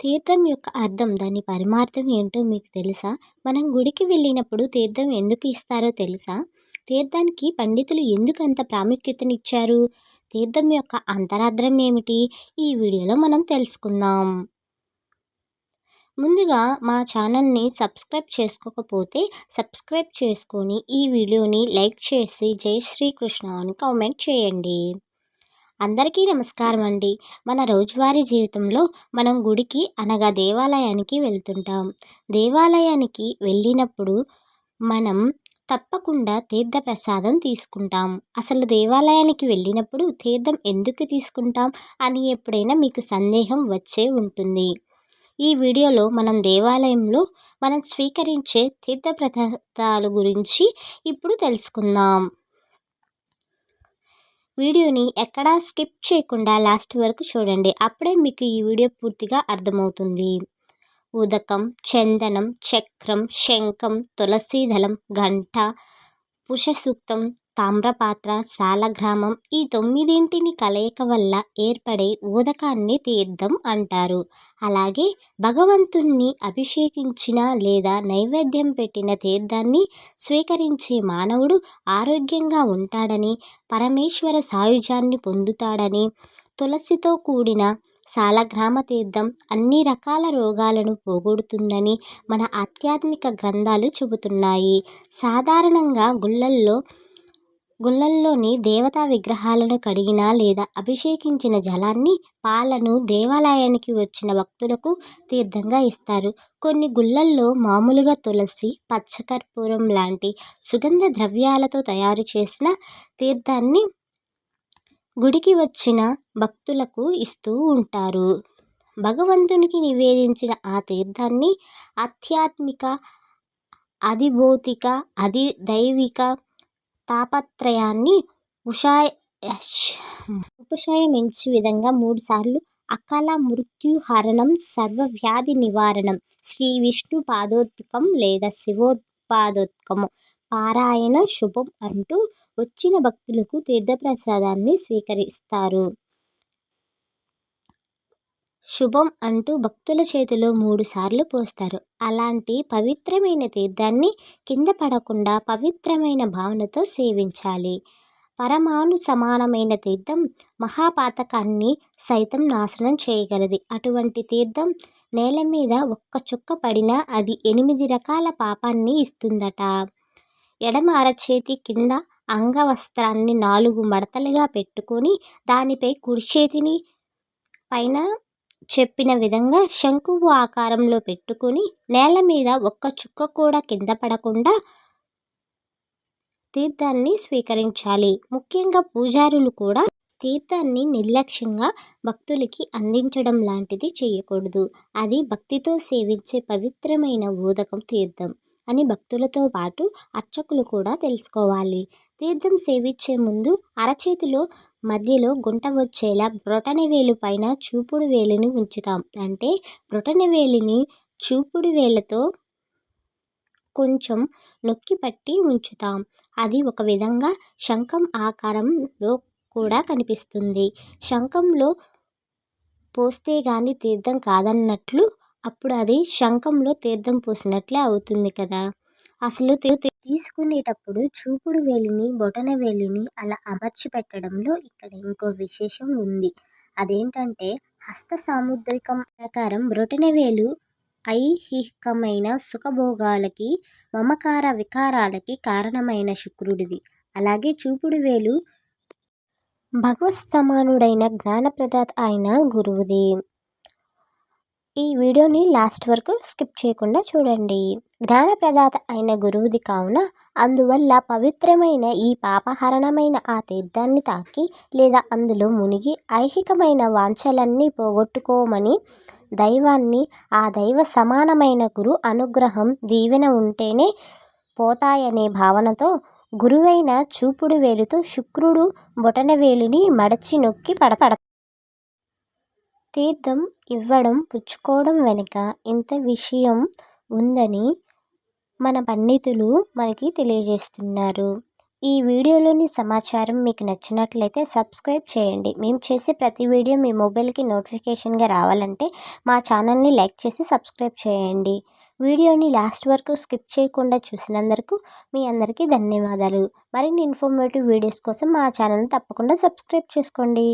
తీర్థం యొక్క అర్థం దాని పరమార్థం ఏంటో మీకు తెలుసా? మనం గుడికి వెళ్ళినప్పుడు తీర్థం ఎందుకు ఇస్తారో తెలుసా? తీర్థానికి పండితులు ఎందుకు అంత ప్రాముఖ్యతనిచ్చారు? తీర్థం యొక్క అంతరార్థం ఏమిటి? ఈ వీడియోలో మనం తెలుసుకుందాం. ముందుగా మా ఛానల్ని సబ్స్క్రైబ్ చేసుకోకపోతే సబ్స్క్రైబ్ చేసుకొని ఈ వీడియోని లైక్ చేసి జై శ్రీకృష్ణ అని కామెంట్ చేయండి. అందరికీ నమస్కారం అండి. మన రోజువారీ జీవితంలో మనం గుడికి అనగా దేవాలయానికి వెళ్తుంటాం. దేవాలయానికి వెళ్ళినప్పుడు మనం తప్పకుండా తీర్థ ప్రసాదం తీసుకుంటాం. అసలు దేవాలయానికి వెళ్ళినప్పుడు తీర్థం ఎందుకు తీసుకుంటాం అని ఎప్పుడైనా మీకు సందేహం వచ్చే ఉంటుంది. ఈ వీడియోలో మనం దేవాలయంలో మనం స్వీకరించే తీర్థ ప్రసాదాల గురించి ఇప్పుడు తెలుసుకుందాం. వీడియోని ఎక్కడా స్కిప్ చేయకుండా లాస్ట్ వరకు చూడండి. అప్పుడే మీకు ఈ వీడియో పూర్తిగా అర్థమవుతుంది. ఉదకం చందనం చక్రం శంఖం తులసీదళం గంట పురుష సూక్తం తామ్రపాత్ర సాలగ్రామం ఈ తొమ్మిదింటిని కలయిక వల్ల ఏర్పడే ఊదకాన్ని తీర్థం అంటారు. అలాగే భగవంతుణ్ణి అభిషేకించిన లేదా నైవేద్యం పెట్టిన తీర్థాన్ని స్వీకరించే మానవుడు ఆరోగ్యంగా ఉంటాడని పరమేశ్వర సాయుజాన్ని పొందుతాడని తులసితో కూడిన సాలగ్రామ తీర్థం అన్ని రకాల రోగాలను పోగొడుతుందని మన ఆధ్యాత్మిక గ్రంథాలు చెబుతున్నాయి. సాధారణంగా గుళ్ళల్లో గుళ్ళల్లోని దేవతా విగ్రహాలను కడిగిన లేదా అభిషేకించిన జలాన్ని పాలను దేవాలయానికి వచ్చిన భక్తులకు తీర్థంగా ఇస్తారు. కొన్ని గుళ్ళల్లో మామూలుగా తులసి పచ్చకర్పూరం లాంటి సుగంధ ద్రవ్యాలతో తయారు చేసిన తీర్థాన్ని గుడికి వచ్చిన భక్తులకు ఇస్తూ ఉంటారు. భగవంతునికి నివేదించిన ఆ తీర్థాన్ని ఆధ్యాత్మిక అధిభౌతిక అధి దైవిక తాపత్రయాన్ని ఉషాయ ఉపశయమించు విధంగా మూడుసార్లు అకాల మృత్యుహరణం సర్వవ్యాధి నివారణం శ్రీ విష్ణు పాదోద్కం లేదా శివోత్పాదోత్కము పారాయణ శుభం అంటూ వచ్చిన భక్తులకు తీర్థప్రసాదాన్ని స్వీకరిస్తారు. శుభం అంటూ భక్తుల చేతిలో మూడు సార్లు పోస్తారు. అలాంటి పవిత్రమైన తీర్థాన్ని కింద పడకుండా పవిత్రమైన భావనతో సేవించాలి. పరమాణు సమానమైన తీర్థం మహాపాతకాన్ని సైతం నాశనం చేయగలది. అటువంటి తీర్థం నేల మీద ఒక్క చుక్క పడినా అది ఎనిమిది రకాల పాపాన్ని ఇస్తుందట. ఎడమ అరచేతి కింద అంగవస్త్రాన్ని నాలుగు మడతలుగా పెట్టుకొని దానిపై కుడి చేతిని పైన చెప్పిన విధంగా శంకువు ఆకారంలో పెట్టుకుని నేల మీద ఒక్క చుక్క కూడా కింద పడకుండా తీర్థాన్ని స్వీకరించాలి. ముఖ్యంగా పూజారులు కూడా తీర్థాన్ని నిర్లక్ష్యంగా భక్తులకి అందించడం లాంటిది చేయకూడదు. అది భక్తితో సేవించే పవిత్రమైన ఊదకం తీర్థం అని భక్తులతో పాటు అర్చకులు కూడా తెలుసుకోవాలి. తీర్థం సేవించే ముందు అరచేతిలో మధ్యలో గుంట వచ్చేలా వేలు పైన చూపుడు వేలిని ఉంచుతాం. అంటే వేలిని చూపుడు వేలతో కొంచెం నొక్కి పట్టి ఉంచుతాం. అది ఒక విధంగా శంఖం ఆకారంలో కూడా కనిపిస్తుంది. శంఖంలో పోస్తే కానీ తీర్థం కాదన్నట్లు అప్పుడు అది శంఖంలో తీర్థం పోసినట్లే అవుతుంది కదా. అసలు తీసుకునేటప్పుడు చూపుడు వేలిని బొటన వేలిని అలా అమర్చి పెట్టడంలో ఇక్కడ ఇంకో విశేషం ఉంది. అదేంటంటే హస్త సాముద్రికం ప్రకారం వేలు ఐహికమైన సుఖభోగాలకి మమకార వికారాలకి కారణమైన శుక్రుడిది. అలాగే చూపుడు వేలు భగవత్ సమానుడైన జ్ఞానప్రదాత అయిన గురువుది. ఈ వీడియోని లాస్ట్ వరకు స్కిప్ చేయకుండా చూడండి. జ్ఞానప్రదాత అయిన గురువుది కావున అందువల్ల పవిత్రమైన ఈ పాపహరణమైన ఆ తీర్థాన్ని తాకి లేదా అందులో మునిగి ఐహికమైన వాంఛలన్నీ పోగొట్టుకోమని దైవాన్ని ఆ దైవ సమానమైన గురు అనుగ్రహం దీవెన ఉంటేనే పోతాయనే భావనతో గురువైన చూపుడు వేలుతో శుక్రుడు బొటనవేలుని మడచి నొక్కి పడపడ తీర్థం ఇవ్వడం పుచ్చుకోవడం వెనుక ఇంత విషయం ఉందని మన పండితులు మనకి తెలియజేస్తున్నారు. ఈ వీడియోలోని సమాచారం మీకు నచ్చినట్లయితే సబ్స్క్రైబ్ చేయండి. మేము చేసే ప్రతి వీడియో మీ మొబైల్కి నోటిఫికేషన్గా రావాలంటే మా ఛానల్ని లైక్ చేసి సబ్స్క్రైబ్ చేయండి. వీడియోని లాస్ట్ వరకు స్కిప్ చేయకుండా చూసినందుకు మీ అందరికీ ధన్యవాదాలు. మరిన్ని ఇన్ఫర్మేటివ్ వీడియోస్ కోసం మా ఛానల్ని తప్పకుండా సబ్స్క్రైబ్ చేసుకోండి.